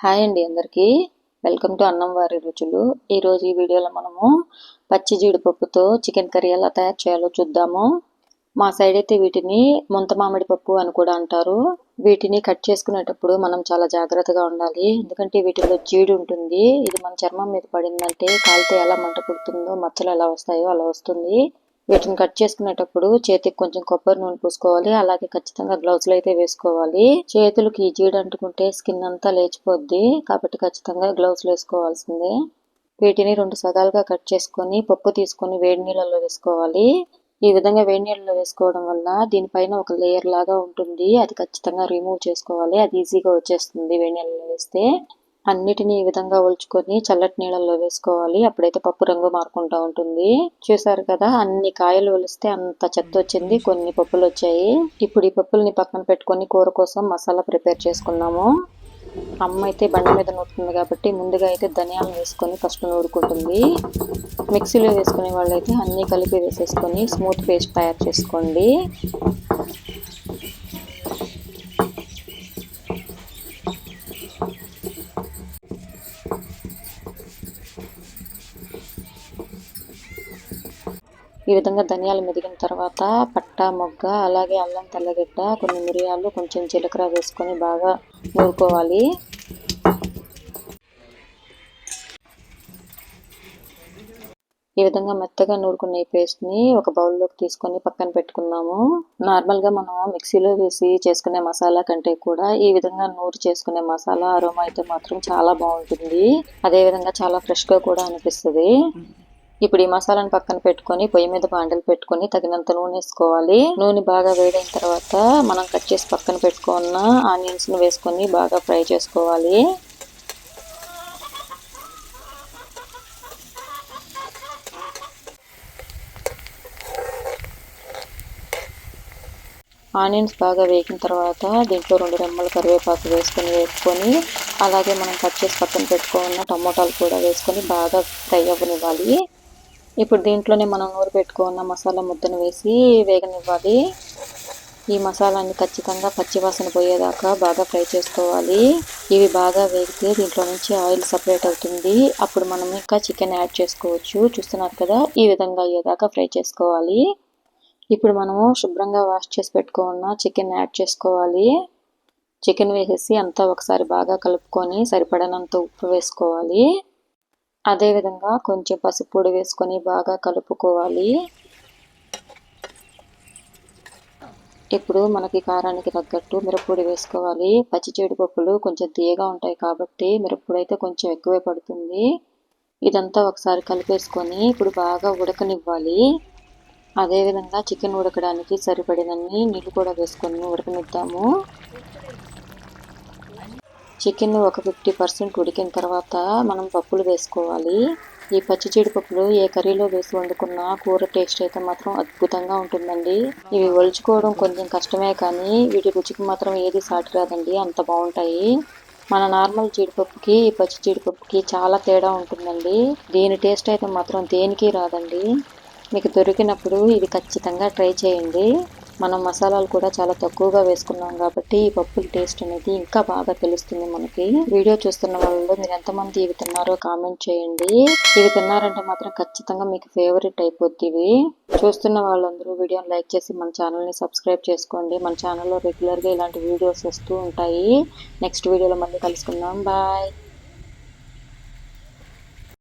Hi అండి అందరికీ. Welcome to అన్నం వారి రుచులు. ఈరోజు ఈ వీడియోలో మనము పచ్చి జీడిపప్పుతో చికెన్ కర్రీ ఎలా తయారు చేయాలో చూద్దాము. మా సైడ్ అయితే వీటిని ముంత మామిడి పప్పు అని కూడా అంటారు. వీటిని కట్ చేసుకునేటప్పుడు మనం చాలా జాగ్రత్తగా ఉండాలి. ఎందుకంటే వీటిలో జీడి ఉంటుంది. ఇది మన చర్మం మీద పడిందంటే కాలితే ఎలా మంట పుడుతుందో మచ్చలు ఎలా వస్తాయో అలా వస్తుంది. వీటిని కట్ చేసుకునేటప్పుడు చేతికి కొంచెం కొబ్బరి నూనె పూసుకోవాలి. అలాగే ఖచ్చితంగా గ్లౌజ్లు అయితే వేసుకోవాలి. చేతులకి ఈ జీడ అంటుకుంటే స్కిన్ అంతా లేచిపోద్ది. కాబట్టి ఖచ్చితంగా గ్లౌజ్లు వేసుకోవాల్సిందే. వీటిని రెండు సగాలుగా కట్ చేసుకొని పప్పు తీసుకొని వేడి నీళ్ళలో వేసుకోవాలి. ఈ విధంగా వేడి నీళ్ళలో వేసుకోవడం వల్ల దీనిపైన ఒక లేయర్ లాగా ఉంటుంది. అది ఖచ్చితంగా రిమూవ్ చేసుకోవాలి. అది ఈజీగా వచ్చేస్తుంది వేడి నీళ్ళలో వేస్తే. అన్నిటిని ఈ విధంగా ఒలుచుకొని చల్లటి నీళ్ళల్లో వేసుకోవాలి. అప్పుడైతే పప్పు రంగు మారుకుంటూ ఉంటుంది. చూసారు కదా అన్ని కాయలు ఒలిస్తే అంత చెత్త వచ్చింది కొన్ని పప్పులు వచ్చాయి. ఇప్పుడు ఈ పప్పుల్ని పక్కన పెట్టుకొని కూర కోసం మసాలా ప్రిపేర్ చేసుకున్నాము. అమ్మ అయితే బండి మీద నూరుతుంది కాబట్టి ముందుగా అయితే ధనియాలు వేసుకొని ఫస్ట్ నూరుకుంటుంది. మిక్సీలో వేసుకునే వాళ్ళైతే అన్నీ కలిపి వేసేసుకొని స్మూత్ పేస్ట్ తయారు చేసుకోండి. ఈ విధంగా ధనియాలు మెదిగిన తర్వాత పట్ట మొగ్గ అలాగే అల్లం తెల్లగడ్డ కొన్ని మిరియాలు కొంచెం జీలకర్ర వేసుకొని బాగా నూరుకోవాలి. ఈ విధంగా మెత్తగా నూరుకున్న ఈ పేస్ట్ని ఒక బౌల్లోకి తీసుకొని పక్కన పెట్టుకున్నాము. నార్మల్గా మనం మిక్సీలో వేసి చేసుకునే మసాలా కంటే కూడా ఈ విధంగా నూరు చేసుకునే మసాలా అరోమా అయితే మాత్రం చాలా బాగుంటుంది. అదే విధంగా చాలా ఫ్రెష్గా కూడా అనిపిస్తుంది. ఇప్పుడు ఈ మసాలాను పక్కన పెట్టుకొని పొయ్యి మీద బాండలు పెట్టుకొని తగినంత నూనె వేసుకోవాలి. నూనె బాగా వేడైన తర్వాత మనం కట్ చేసి పక్కన పెట్టుకున్న ఆనియన్స్ను వేసుకొని బాగా ఫ్రై చేసుకోవాలి. ఆనియన్స్ బాగా వేగిన తర్వాత దీంట్లో రెండు రెమ్మల కరివేపాకు వేసుకొని వేసుకొని అలాగే మనం కట్ చేసి పక్కన పెట్టుకున్న టమోటాలు కూడా వేసుకొని బాగా ఫ్రై అవ్వనివ్వాలి. ఇప్పుడు దీంట్లోనే మనం నూరు పెట్టుకున్న మసాలా ముద్దను వేసి వేగనివ్వాలి. ఈ మసాలాన్ని ఖచ్చితంగా పచ్చివాసన పోయేదాకా బాగా ఫ్రై చేసుకోవాలి. ఇవి బాగా వేగితే దీంట్లో నుంచి ఆయిల్ సపరేట్ అవుతుంది. అప్పుడు మనం ఇంకా చికెన్ యాడ్ చేసుకోవచ్చు. చూస్తున్నారు కదా ఈ విధంగా అయ్యేదాకా ఫ్రై చేసుకోవాలి. ఇప్పుడు మనము శుభ్రంగా వాష్ చేసి పెట్టుకున్న చికెన్ యాడ్ చేసుకోవాలి. చికెన్ వేసేసి అంతా ఒకసారి బాగా కలుపుకొని సరిపడనంత ఉప్పు వేసుకోవాలి. అదేవిధంగా కొంచెం పసుపు పొడి వేసుకొని బాగా కలుపుకోవాలి. ఇప్పుడు మనకి కారానికి తగ్గట్టు మిరప్పొడి వేసుకోవాలి. పచ్చి జీడిపప్పులు కొంచెం తీయగా ఉంటాయి కాబట్టి మిరప్పొడి అయితే కొంచెం ఎక్కువే పడుతుంది. ఇదంతా ఒకసారి కలిపేసుకొని ఇప్పుడు బాగా ఉడకనివ్వాలి. అదేవిధంగా చికెన్ ఉడకడానికి సరిపడినన్ని నీళ్ళు కూడా వేసుకొని ఉడకనిద్దాము. చికెన్ ఒక ఫిఫ్టీ పర్సెంట్ ఉడికిన తర్వాత మనం పప్పులు వేసుకోవాలి. ఈ పచ్చి జీడిపప్పులు ఏ కర్రీలో వేసి వండుకున్నా కూర టేస్ట్ అయితే మాత్రం అద్భుతంగా ఉంటుందండి. ఇవి ఒలుచుకోవడం కొంచెం కష్టమే కానీ వీటి రుచికి మాత్రం ఏది సాటి రాదండి అంత బాగుంటాయి. మన నార్మల్ జీడిపప్పుకి ఈ పచ్చి జీడిపప్పుకి చాలా తేడా ఉంటుందండి. దీని టేస్ట్ అయితే మాత్రం దేనికి రాదండి. మీకు దొరికినప్పుడు ఇది ఖచ్చితంగా ట్రై చేయండి. మనం మసాలాలు కూడా చాలా తక్కువగా వేసుకున్నాం కాబట్టి ఈ పప్పుల టేస్ట్ అనేది ఇంకా బాగా తెలుస్తుంది మనకి. వీడియో చూస్తున్న వాళ్ళలో మీరు ఎంతమంది ఇవి తిన్నారో కామెంట్ చేయండి. ఇవి తిన్నారంటే మాత్రం ఖచ్చితంగా మీకు ఫేవరెట్ అయిపోద్ది ఇవి చూస్తున్న వాళ్ళందరూ వీడియోని లైక్ చేసి మన ఛానల్ని సబ్స్క్రైబ్ చేసుకోండి. మన ఛానల్లో రెగ్యులర్గా ఇలాంటి వీడియోస్ వస్తూ ఉంటాయి. నెక్స్ట్ వీడియోలో మళ్ళీ కలుసుకుందాం. బాయ్.